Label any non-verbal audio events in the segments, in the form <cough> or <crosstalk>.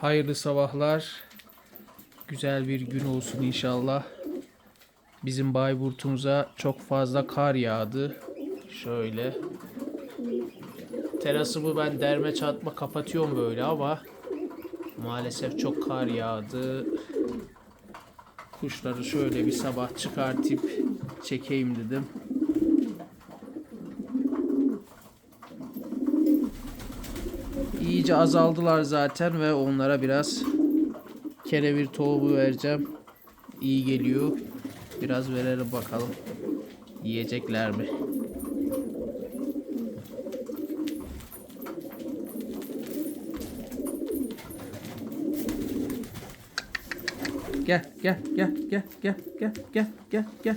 Hayırlı sabahlar. Güzel bir gün olsun inşallah. Bizim Bayburt'umuza çok fazla kar yağdı. Şöyle. Terasımı ben derme çatma kapatıyorum böyle ama maalesef çok kar yağdı. Kuşları şöyle bir sabah çıkartıp çekeyim dedim. İyice azaldılar zaten ve onlara biraz kerevir tohumu vereceğim. İyi geliyor. Biraz verelim bakalım. Yiyecekler mi? Gel gel gel gel gel gel gel gel gel.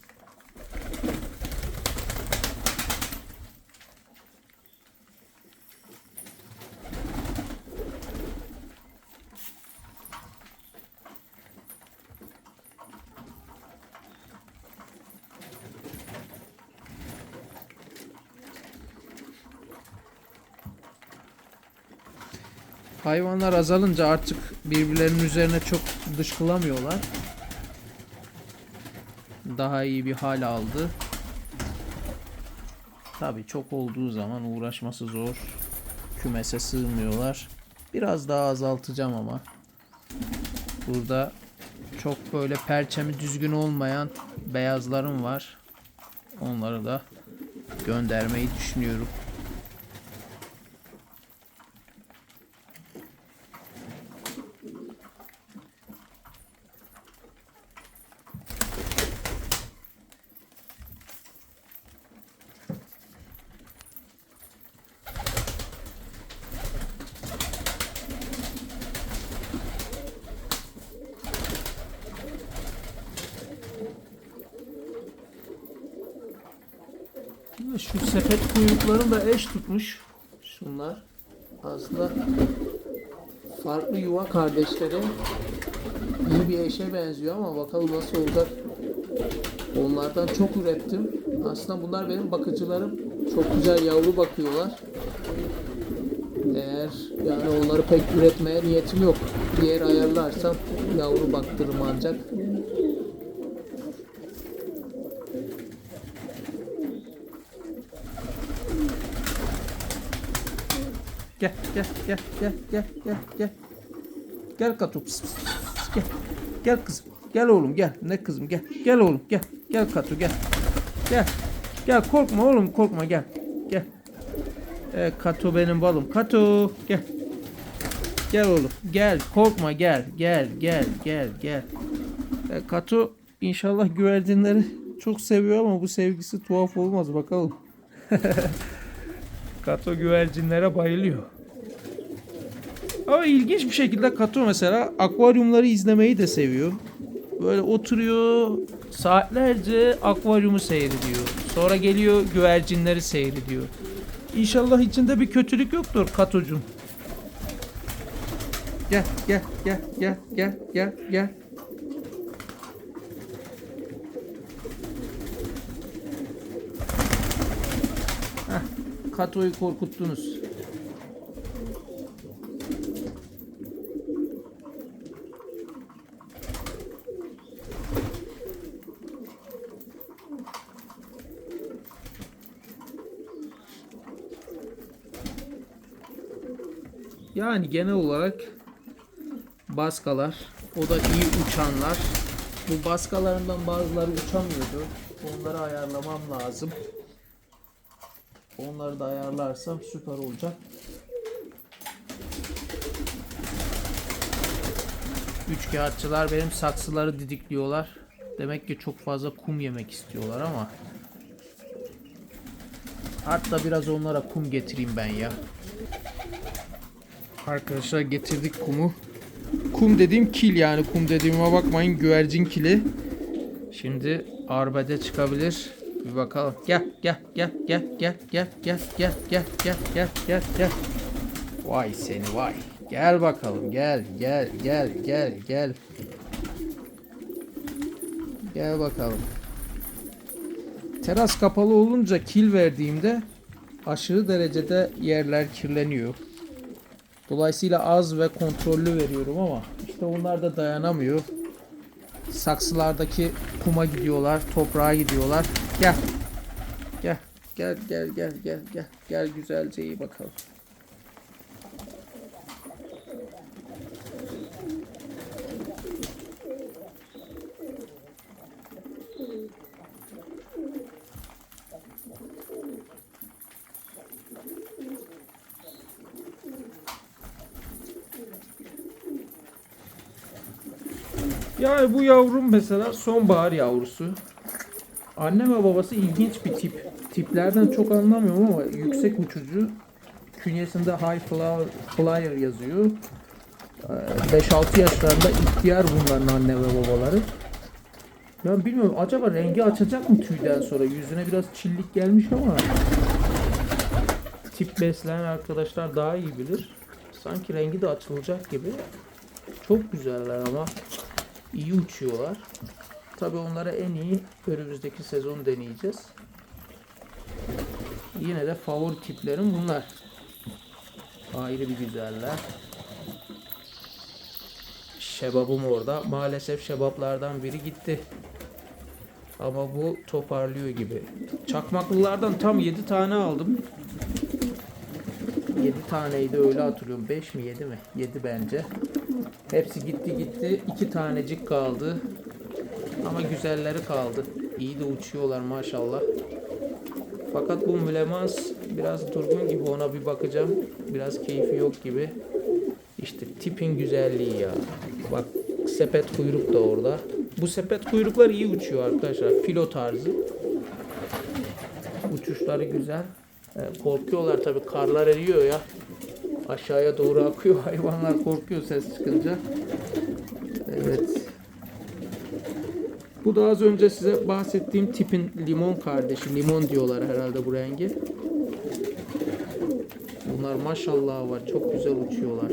Hayvanlar azalınca artık birbirlerinin üzerine çok dışkılamıyorlar. Daha iyi bir hal aldı. Tabii çok olduğu zaman uğraşması zor. Kümese sığmıyorlar. Biraz daha azaltacağım ama. Burada çok böyle perçemi düzgün olmayan beyazlarım var. Onları da göndermeyi düşünüyorum. Şu sepet kuyruklarım da eş tutmuş. Şunlar aslında farklı yuva kardeşleri. İyi bir eşe benziyor ama bakalım nasıl olacak. Onlardan çok ürettim. Aslında bunlar benim bakıcılarım. Çok güzel yavru bakıyorlar. Eğer yani onları pek üretmeye niyetim yok. Bir yer ayarlarsam yavru baktırırım ancak. Gel gel gel gel gel gel gel. Gel Katu. Pıs, pıs, pıs, Gel. Gel kızım. Gel oğlum gel. Ne kızım gel. Gel oğlum gel. Gel Katu gel. Gel. Gel korkma oğlum korkma gel. Gel. Ee, Katu benim balım. Katu gel. Gel oğlum. Gel korkma gel. Gel gel gel gel. Ee, Katu inşallah güvercinleri çok seviyor ama bu sevgisi tuhaf olmaz bakalım. <laughs> Kato güvercinlere bayılıyor. Ama ilginç bir şekilde Kato mesela akvaryumları izlemeyi de seviyor. Böyle oturuyor saatlerce akvaryumu seyrediyor. Sonra geliyor güvercinleri seyrediyor. İnşallah içinde bir kötülük yoktur Kato'cum. Gel gel gel gel gel gel gel. Kato'yu korkuttunuz. Yani genel olarak baskalar, o da iyi uçanlar. Bu baskalarından bazıları uçamıyordu. Onları ayarlamam lazım. Onları da ayarlarsam süper olacak. Üçkağıtçılar benim saksıları didikliyorlar. Demek ki çok fazla kum yemek istiyorlar ama Hatta biraz onlara kum getireyim ben ya. Arkadaşlar getirdik kumu. Kum dediğim kil yani kum dediğime bakmayın güvercin kili. Şimdi arbede çıkabilir. Bir bakalım. Gel gel gel gel gel gel gel gel gel gel gel gel gel. Vay seni vay. Gel bakalım gel gel gel gel gel. Gel bakalım. Teras kapalı olunca kil verdiğimde aşırı derecede yerler kirleniyor. Dolayısıyla az ve kontrollü veriyorum ama işte onlar da dayanamıyor. Saksılardaki kuma gidiyorlar, toprağa gidiyorlar. Gel. Gel. Gel gel gel gel gel. Gel güzelce iyi bakalım. Yani bu yavrum mesela sonbahar yavrusu. Anne ve babası ilginç bir tip. Tiplerden çok anlamıyorum ama yüksek uçucu. Künyesinde High Flyer, yazıyor. Ee, 5-6 yaşlarında ihtiyar bunların anne ve babaları. Ya bilmiyorum acaba rengi açacak mı tüyden sonra? Yüzüne biraz çillik gelmiş ama tip besleyen arkadaşlar daha iyi bilir. Sanki rengi de açılacak gibi. Çok güzeller ama iyi uçuyorlar. Tabi onlara en iyi önümüzdeki sezon deneyeceğiz. Yine de favori tiplerim bunlar. Ayrı bir güzeller. Şebabım orada. Maalesef şebaplardan biri gitti. Ama bu toparlıyor gibi. Çakmaklılardan tam 7 tane aldım. 7 taneydi öyle hatırlıyorum. 5 mi 7 mi? 7 bence. Hepsi gitti gitti. 2 tanecik kaldı. Ama güzelleri kaldı. İyi de uçuyorlar maşallah. Fakat bu mülemans biraz durgun gibi ona bir bakacağım. Biraz keyfi yok gibi. İşte tipin güzelliği ya. Bak sepet kuyruk da orada. Bu sepet kuyruklar iyi uçuyor arkadaşlar. Filo tarzı. Uçuşları güzel. Ee, korkuyorlar tabi karlar eriyor ya. Aşağıya doğru akıyor. <laughs> Hayvanlar korkuyor ses çıkınca. Evet. Bu da az önce size bahsettiğim tipin limon kardeşi. Limon diyorlar herhalde bu rengi. Bunlar maşallah var. Çok güzel uçuyorlar.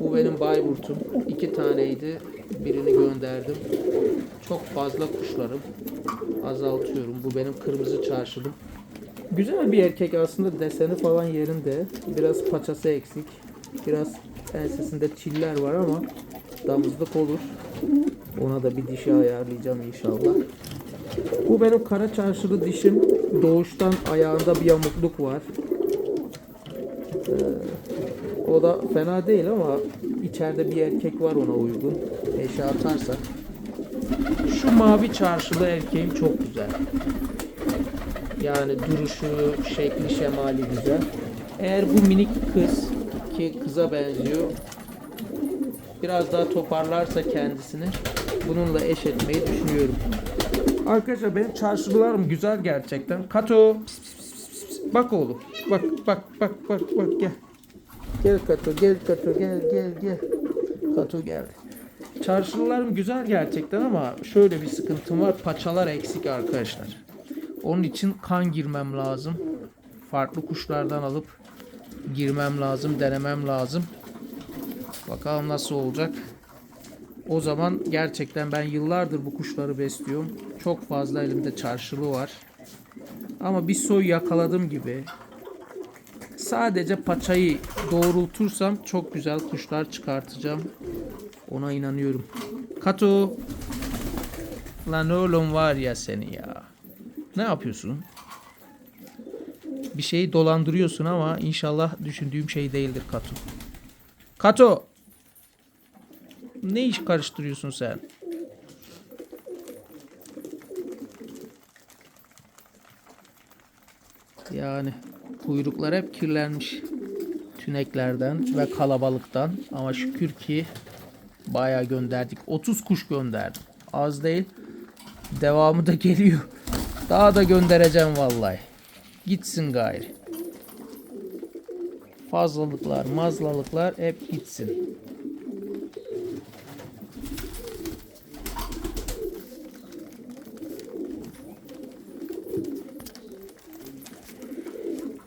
Bu benim Bayburt'um. İki taneydi. Birini gönderdim. Çok fazla kuşlarım. Azaltıyorum. Bu benim kırmızı çarşılım. Güzel bir erkek aslında deseni falan yerinde. Biraz paçası eksik. Biraz ensesinde çiller var ama damızlık olur. Ona da bir dişi ayarlayacağım inşallah. Bu benim kara çarşılı dişim. Doğuştan ayağında bir yamukluk var. Ee, o da fena değil ama içeride bir erkek var ona uygun. Eşe atarsak. Şu mavi çarşılı erkeğim çok güzel. Yani duruşu, şekli, şemali güzel. Eğer bu minik kız ki kıza benziyor biraz daha toparlarsa kendisini bununla eş etmeyi düşünüyorum. Arkadaşlar benim çarşılarım güzel gerçekten. Kato pis, pis, pis, pis, pis. bak oğlum. Bak bak bak bak bak gel. Gel Kato gel Kato gel gel gel. Kato geldi. Çarşılarım güzel gerçekten ama şöyle bir sıkıntım var. Paçalar eksik arkadaşlar. Onun için kan girmem lazım. Farklı kuşlardan alıp girmem lazım, denemem lazım. Bakalım nasıl olacak. O zaman gerçekten ben yıllardır bu kuşları besliyorum. Çok fazla elimde çarşılı var. Ama bir soy yakaladım gibi. Sadece paçayı doğrultursam çok güzel kuşlar çıkartacağım. Ona inanıyorum. Kato. Lan oğlum var ya seni ya. Ne yapıyorsun? Bir şeyi dolandırıyorsun ama inşallah düşündüğüm şey değildir Kato. Kato. Ne iş karıştırıyorsun sen? Yani kuyruklar hep kirlenmiş. Tüneklerden ve kalabalıktan. Ama şükür ki bayağı gönderdik. 30 kuş gönderdim. Az değil. Devamı da geliyor. Daha da göndereceğim vallahi. Gitsin gayri. Fazlalıklar, mazlalıklar hep gitsin.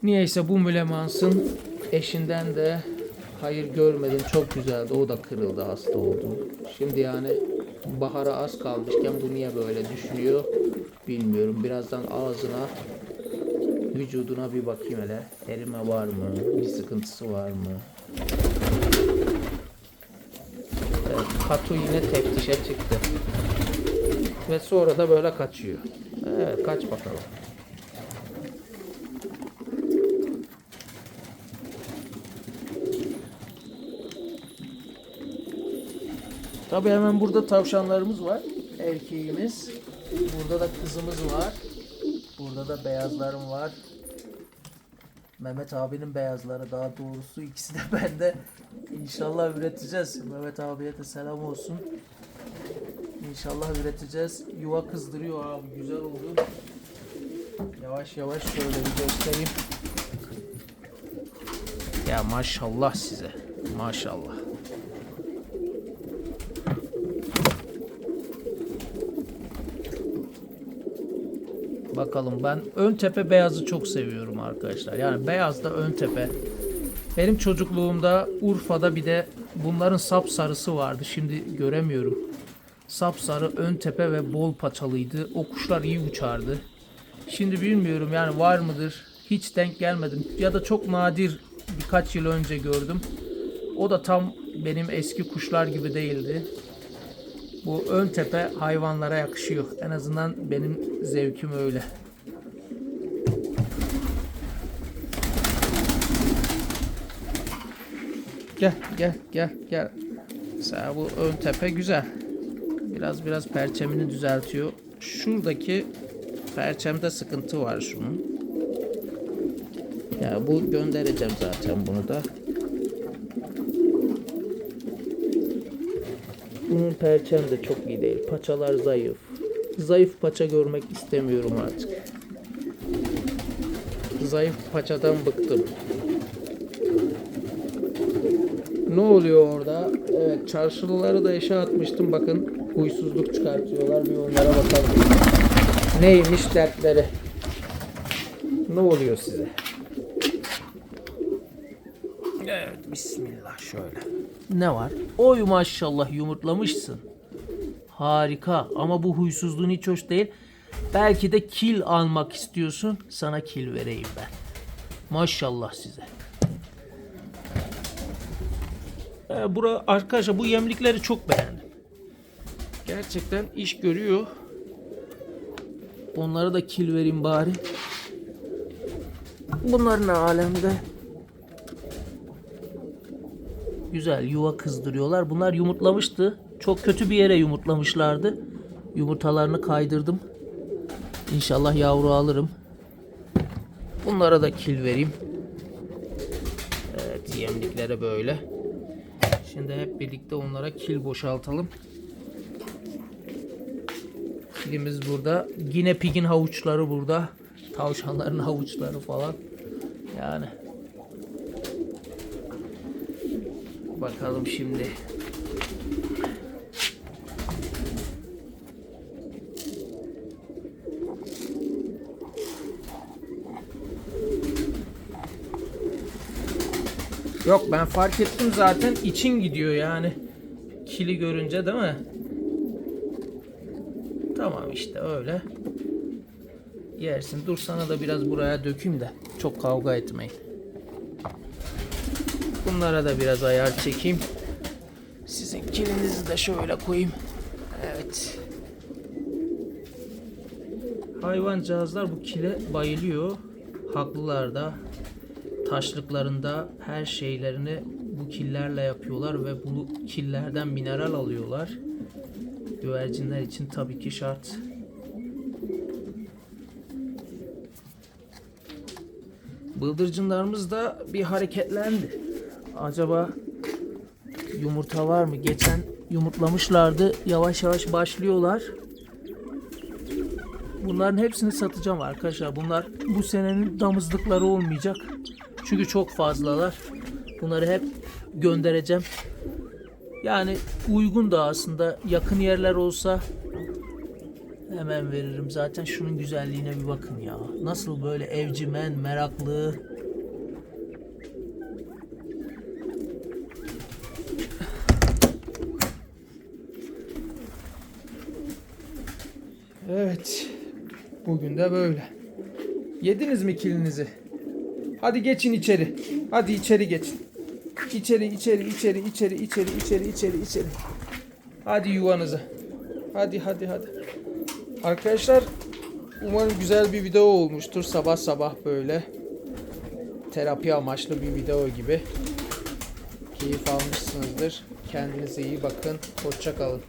Niyeyse bu mülemansın eşinden de hayır görmedim. Çok güzeldi. O da kırıldı hasta oldu. Şimdi yani bahara az kalmışken bu niye böyle düşünüyor? Bilmiyorum. Birazdan ağzına vücuduna bir bakayım hele. Erime var mı? Bir sıkıntısı var mı? Evet, Katu yine teftişe çıktı. Ve sonra da böyle kaçıyor. Evet kaç bakalım. Tabii hemen burada tavşanlarımız var. Erkeğimiz. Burada da kızımız var. Burada da beyazlarım var. Mehmet abinin beyazları daha doğrusu ikisi de <laughs> bende. İnşallah üreteceğiz. Mehmet abiye de selam olsun. İnşallah üreteceğiz. Yuva kızdırıyor abi güzel oldu. Yavaş yavaş şöyle bir göstereyim. Ya maşallah size. Maşallah. Bakalım ben ön tepe beyazı çok seviyorum arkadaşlar. Yani beyaz da ön tepe. Benim çocukluğumda Urfa'da bir de bunların sap sarısı vardı. Şimdi göremiyorum. Sap sarı ön tepe ve bol paçalıydı. O kuşlar iyi uçardı. Şimdi bilmiyorum yani var mıdır? Hiç denk gelmedim. Ya da çok nadir birkaç yıl önce gördüm. O da tam benim eski kuşlar gibi değildi. Bu ön tepe hayvanlara yakışıyor. En azından benim zevkim öyle. Gel gel gel gel. Mesela bu ön tepe güzel. Biraz biraz perçemini düzeltiyor. Şuradaki perçemde sıkıntı var şunun. Ya bu göndereceğim zaten bunu da. Bunun perçem de çok iyi değil. Paçalar zayıf. Zayıf paça görmek istemiyorum artık. Zayıf paçadan bıktım. Ne oluyor orada? Evet çarşılıları da eşe atmıştım. Bakın huysuzluk çıkartıyorlar. Bir onlara bakalım. Neymiş dertleri? Ne oluyor size? Evet bismillah şöyle. Ne var? Oy maşallah yumurtlamışsın. Harika ama bu huysuzluğun hiç hoş değil. Belki de kil almak istiyorsun. Sana kil vereyim ben. Maşallah size. Ee, bura, arkadaşlar bu yemlikleri çok beğendim. Gerçekten iş görüyor. Onlara da kil vereyim bari. Bunlar ne alemde? Güzel yuva kızdırıyorlar. Bunlar yumurtlamıştı. Çok kötü bir yere yumurtlamışlardı. Yumurtalarını kaydırdım. İnşallah yavru alırım. Bunlara da kil vereyim. Evet yemliklere böyle. Şimdi hep birlikte onlara kil boşaltalım. Kilimiz burada. Yine pigin havuçları burada. Tavşanların <laughs> havuçları falan. Yani Bakalım şimdi. Yok ben fark ettim zaten için gidiyor yani. Kili görünce değil mi? Tamam işte öyle. Yersin. Dur sana da biraz buraya dökeyim de çok kavga etmeyin. Bunlara da biraz ayar çekeyim. Sizin kilinizi de şöyle koyayım. Evet. Hayvancağızlar bu kile bayılıyor. Haklılar da. Taşlıklarında her şeylerini bu killerle yapıyorlar ve bu killerden mineral alıyorlar. Güvercinler için tabii ki şart. Bıldırcınlarımız da bir hareketlendi. Acaba yumurta var mı? Geçen yumurtlamışlardı. Yavaş yavaş başlıyorlar. Bunların hepsini satacağım arkadaşlar. Bunlar bu senenin damızlıkları olmayacak. Çünkü çok fazlalar. Bunları hep göndereceğim. Yani uygun da aslında yakın yerler olsa Hemen veririm. Zaten şunun güzelliğine bir bakın ya. Nasıl böyle evcimen, meraklı. Evet. Bugün de böyle. Yediniz mi kilinizi? Hadi geçin içeri. Hadi içeri geçin. İçeri, içeri, içeri, içeri, içeri, içeri, içeri, içeri. Hadi yuvanıza. Hadi, hadi, hadi. Arkadaşlar umarım güzel bir video olmuştur. Sabah sabah böyle terapi amaçlı bir video gibi. Keyif almışsınızdır. Kendinize iyi bakın. Hoşça kalın.